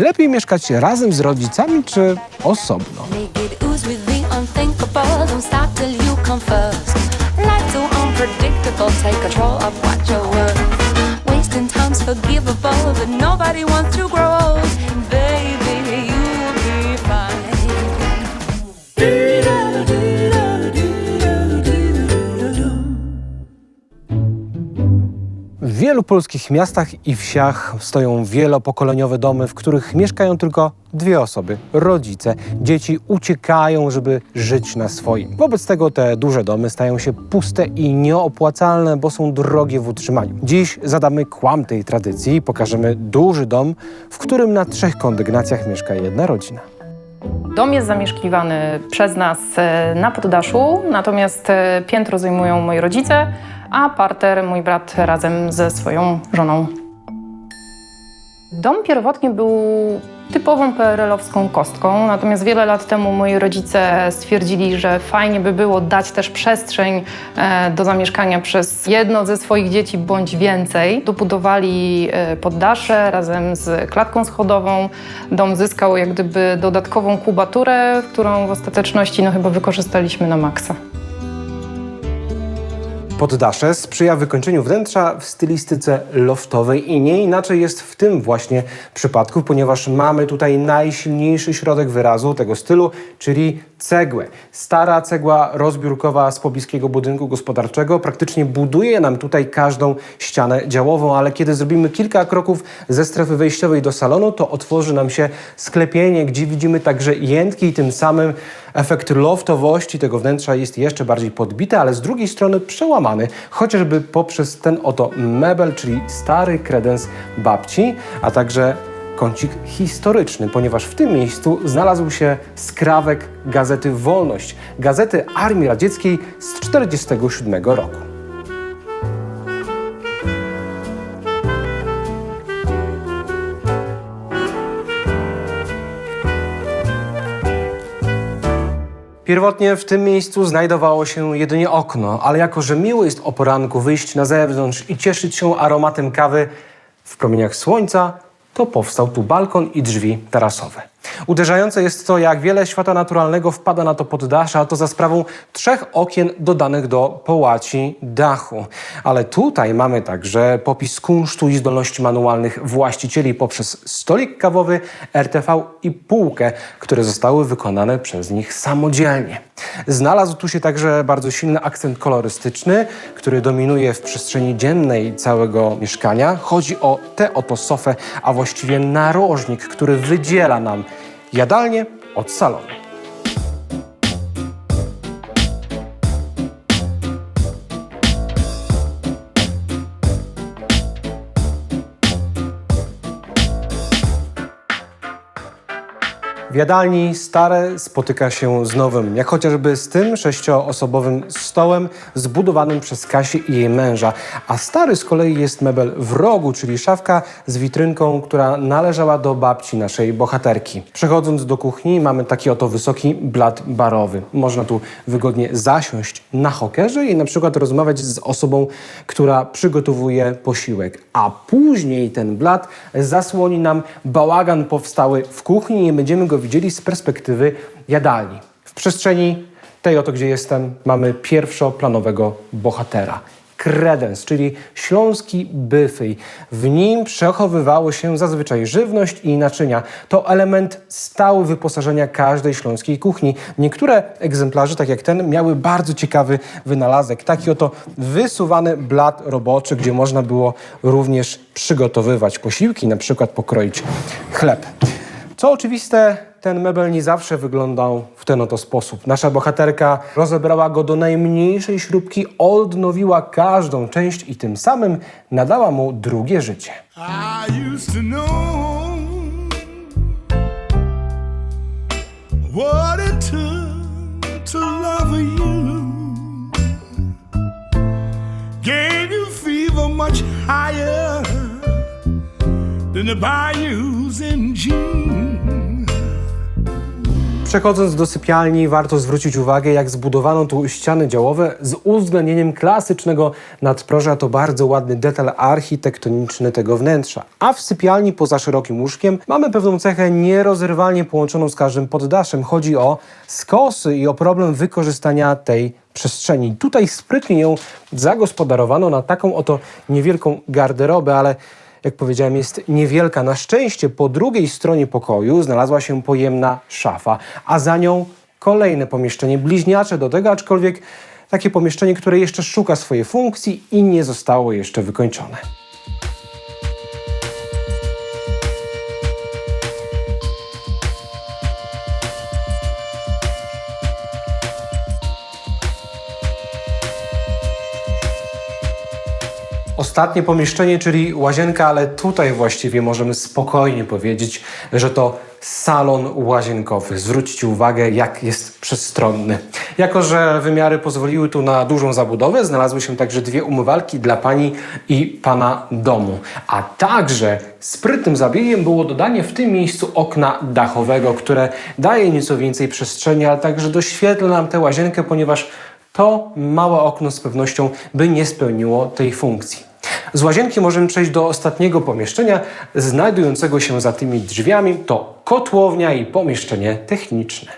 Lepiej mieszkać razem z rodzicami czy osobno? Forgivable, but nobody wants to grow old. Wielu polskich miastach i wsiach stoją wielopokoleniowe domy, w których mieszkają tylko dwie osoby rodzice. Dzieci uciekają, żeby żyć na swoim. Wobec tego te duże domy stają się puste i nieopłacalne, bo są drogie w utrzymaniu. Dziś zadamy kłam tej tradycji i pokażemy duży dom, w którym na trzech kondygnacjach mieszka jedna rodzina. Dom jest zamieszkiwany przez nas e, na poddaszu, natomiast e, piętro zajmują moi rodzice, a parter mój brat razem ze swoją żoną. Dom pierwotnie był typową PRL-owską kostką, natomiast wiele lat temu moi rodzice stwierdzili, że fajnie by było dać też przestrzeń e, do zamieszkania przez jedno ze swoich dzieci bądź więcej. Dobudowali e, poddasze razem z klatką schodową. Dom zyskał jak gdyby dodatkową kubaturę, którą w ostateczności no, chyba wykorzystaliśmy na maksa. Poddasze sprzyja wykończeniu wnętrza w stylistyce loftowej i nie inaczej jest w tym właśnie przypadku, ponieważ mamy tutaj najsilniejszy środek wyrazu tego stylu, czyli cegłę. Stara cegła rozbiórkowa z pobliskiego budynku gospodarczego praktycznie buduje nam tutaj każdą ścianę działową, ale kiedy zrobimy kilka kroków ze strefy wejściowej do salonu, to otworzy nam się sklepienie, gdzie widzimy także jętki i tym samym efekt loftowości tego wnętrza jest jeszcze bardziej podbity, ale z drugiej strony przełamany, chociażby poprzez ten oto mebel, czyli stary kredens babci, a także kącik historyczny, ponieważ w tym miejscu znalazł się skrawek gazety Wolność, gazety Armii Radzieckiej z 1947 roku. Pierwotnie w tym miejscu znajdowało się jedynie okno, ale jako że miło jest o poranku wyjść na zewnątrz i cieszyć się aromatem kawy w promieniach słońca, to powstał tu balkon i drzwi tarasowe. Uderzające jest to, jak wiele światła naturalnego wpada na to poddasze, a to za sprawą trzech okien dodanych do połaci dachu. Ale tutaj mamy także popis kunsztu i zdolności manualnych właścicieli poprzez stolik kawowy, RTV i półkę, które zostały wykonane przez nich samodzielnie. Znalazł tu się także bardzo silny akcent kolorystyczny, który dominuje w przestrzeni dziennej całego mieszkania. Chodzi o tę oto sofę, a właściwie narożnik, który wydziela nam jadalnię od salonu. W jadalni stare spotyka się z nowym, jak chociażby z tym sześcioosobowym stołem zbudowanym przez Kasię i jej męża. A stary z kolei jest mebel w rogu, czyli szafka z witrynką, która należała do babci naszej bohaterki. Przechodząc do kuchni mamy taki oto wysoki blat barowy. Można tu wygodnie zasiąść na hokerze i na przykład rozmawiać z osobą, która przygotowuje posiłek. A później ten blat zasłoni nam bałagan powstały w kuchni i będziemy go widzieli z perspektywy jadalni. W przestrzeni tej oto, gdzie jestem, mamy pierwszoplanowego bohatera. Kredens, czyli śląski byfyj. W nim przechowywało się zazwyczaj żywność i naczynia. To element stały wyposażenia każdej śląskiej kuchni. Niektóre egzemplarze, tak jak ten, miały bardzo ciekawy wynalazek. Taki oto wysuwany blat roboczy, gdzie można było również przygotowywać posiłki, na przykład pokroić chleb. Co oczywiste, ten mebel nie zawsze wyglądał w ten oto sposób. Nasza bohaterka rozebrała go do najmniejszej śrubki, odnowiła każdą część i tym samym nadała mu drugie życie. I used to know what it took to love you. Gave you fever much higher than the bayous in June. Przechodząc do sypialni, warto zwrócić uwagę, jak zbudowano tu ściany działowe z uwzględnieniem klasycznego nadproża. To bardzo ładny detal architektoniczny tego wnętrza. A w sypialni poza szerokim łóżkiem mamy pewną cechę nierozerwalnie połączoną z każdym poddaszem. Chodzi o skosy i o problem wykorzystania tej przestrzeni. Tutaj sprytnie ją zagospodarowano na taką oto niewielką garderobę, ale jak powiedziałem, jest niewielka. Na szczęście po drugiej stronie pokoju znalazła się pojemna szafa, a za nią kolejne pomieszczenie bliźniacze do tego, aczkolwiek takie pomieszczenie, które jeszcze szuka swojej funkcji i nie zostało jeszcze wykończone. Ostatnie pomieszczenie, czyli łazienka, ale tutaj właściwie możemy spokojnie powiedzieć, że to salon łazienkowy. Zwróćcie uwagę, jak jest przestronny. Jako, że wymiary pozwoliły tu na dużą zabudowę, znalazły się także dwie umywalki dla pani i pana domu. A także sprytnym zabiegiem było dodanie w tym miejscu okna dachowego, które daje nieco więcej przestrzeni, ale także doświetla nam tę łazienkę, ponieważ to małe okno z pewnością by nie spełniło tej funkcji. Z łazienki możemy przejść do ostatniego pomieszczenia, znajdującego się za tymi drzwiami. To kotłownia i pomieszczenie techniczne.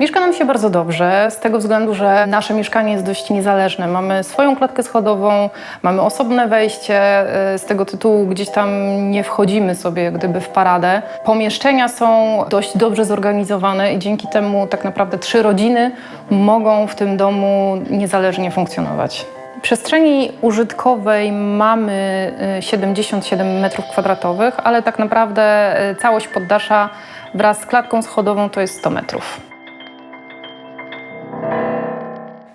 Mieszka nam się bardzo dobrze, z tego względu, że nasze mieszkanie jest dość niezależne. Mamy swoją klatkę schodową, mamy osobne wejście, y, z tego tytułu gdzieś tam nie wchodzimy sobie gdyby w paradę. Pomieszczenia są dość dobrze zorganizowane i dzięki temu tak naprawdę trzy rodziny mogą w tym domu niezależnie funkcjonować. Przestrzeni użytkowej mamy y, 77 m2, ale tak naprawdę y, całość poddasza wraz z klatką schodową to jest 100 metrów.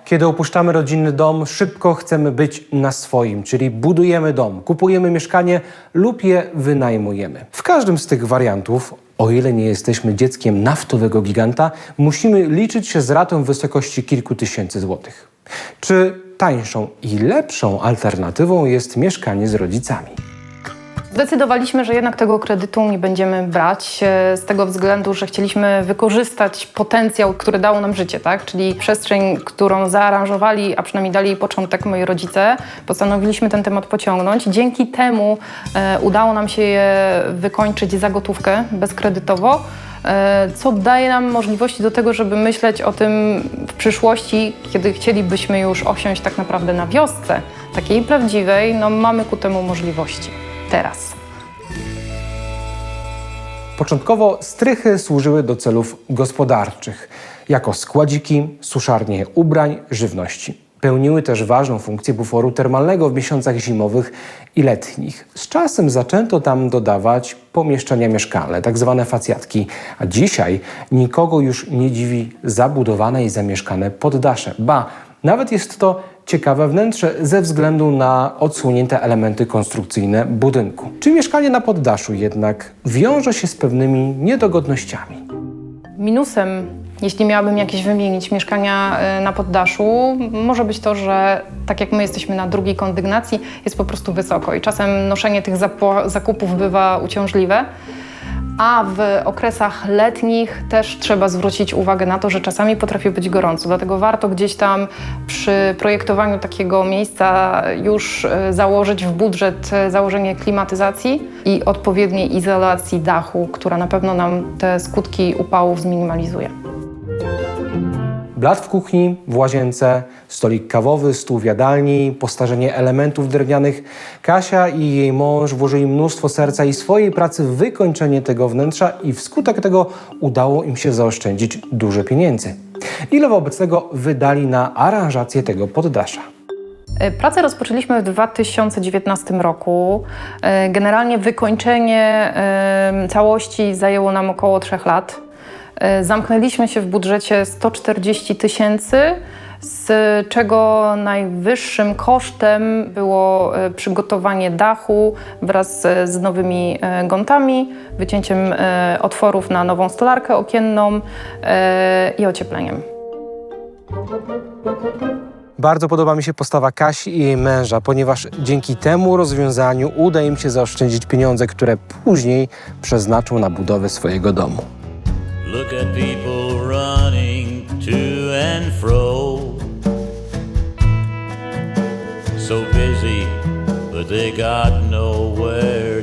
Kiedy opuszczamy rodzinny dom, szybko chcemy być na swoim, czyli budujemy dom, kupujemy mieszkanie lub je wynajmujemy. W każdym z tych wariantów, o ile nie jesteśmy dzieckiem naftowego giganta, musimy liczyć się z ratą w wysokości kilku tysięcy złotych. Czy tańszą i lepszą alternatywą jest mieszkanie z rodzicami? Zdecydowaliśmy, że jednak tego kredytu nie będziemy brać e, z tego względu, że chcieliśmy wykorzystać potencjał, który dało nam życie, tak? Czyli przestrzeń, którą zaaranżowali, a przynajmniej dali jej początek moi rodzice. Postanowiliśmy ten temat pociągnąć. Dzięki temu e, udało nam się je wykończyć za gotówkę bezkredytowo. e, Co daje nam możliwości do tego, żeby myśleć o tym w przyszłości, kiedy chcielibyśmy już osiąść tak naprawdę na wiosce, takiej prawdziwej, no mamy ku temu możliwości teraz. Początkowo strychy służyły do celów gospodarczych, jako składziki, suszarnie ubrań, żywności. Pełniły też ważną funkcję buforu termalnego w miesiącach zimowych i letnich. Z czasem zaczęto tam dodawać pomieszczenia mieszkalne, tak zwane facjatki, a dzisiaj nikogo już nie dziwi zabudowane i zamieszkane poddasze. Ba, nawet jest to ciekawe wnętrze ze względu na odsłonięte elementy konstrukcyjne budynku. Czy mieszkanie na poddaszu jednak wiąże się z pewnymi niedogodnościami? Minusem, jeśli miałabym jakieś wymienić mieszkania e, na poddaszu, może być to, że tak jak my jesteśmy na drugiej kondygnacji, jest po prostu wysoko i czasem noszenie tych zakupów bywa uciążliwe. A w okresach letnich też trzeba zwrócić uwagę na to, że czasami potrafi być gorąco. Dlatego warto gdzieś tam przy projektowaniu takiego miejsca już e, założyć w budżet e, założenie klimatyzacji i odpowiedniej izolacji dachu, która na pewno nam te skutki upałów zminimalizuje. Blat w kuchni, w łazience, stolik kawowy, stół w jadalni, postarzenie elementów drewnianych. Kasia i jej mąż włożyli mnóstwo serca i swojej pracy w wykończenie tego wnętrza i wskutek tego udało im się zaoszczędzić dużo pieniędzy. Ile wobec tego wydali na aranżację tego poddasza? E, Pracę rozpoczęliśmy w 2019 roku. E, Generalnie wykończenie całości zajęło nam około 3 lat. E, Zamknęliśmy się w budżecie 140 tysięcy, z czego najwyższym kosztem było e, przygotowanie dachu wraz z, nowymi e, gątami, wycięciem otworów na nową stolarkę okienną i ociepleniem. Bardzo podoba mi się postawa Kasi i jej męża, ponieważ dzięki temu rozwiązaniu uda im się zaoszczędzić pieniądze, które później przeznaczą na budowę swojego domu. Look at people running to and fro. So busy, but they got nowhere